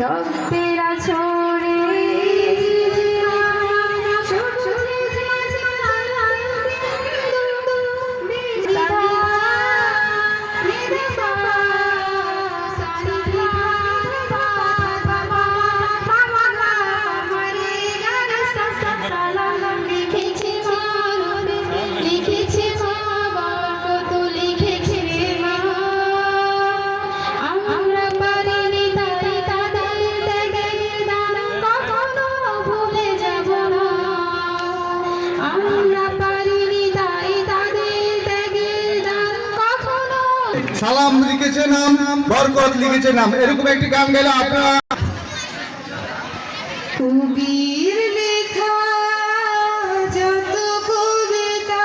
রক্তের সালাম লিখেছে নাম বরকত লিখেছে নাম। এরকম একটি গান গেলে আপনারা লেখা যত কবিতা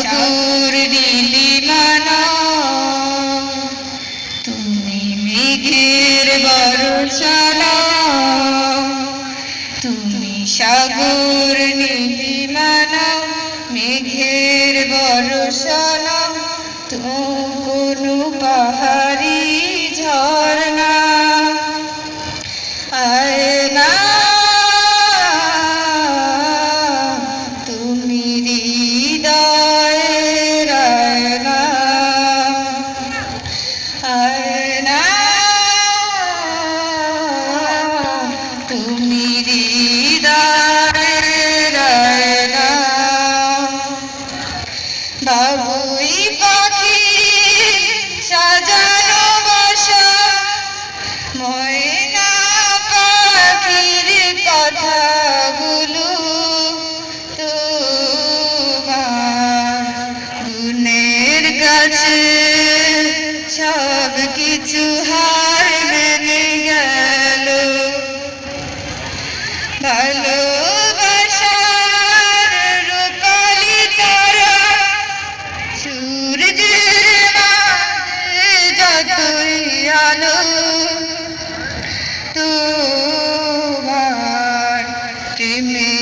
সাগর নীলিমান তুমি মেঘের বরচন তুমি সাগর নীলিমান মেঘের বরষণ কোনো পাহাড়ি ঝর্ণা। তুমি হৃদয়ের ওই পাখি সাজানো বাসা। ময়না পাখির কথাগুলো তোমার গুণের কাছে সব কিছু হার মেনে গেল। ভালো যতই আলো তোমার প্রেমে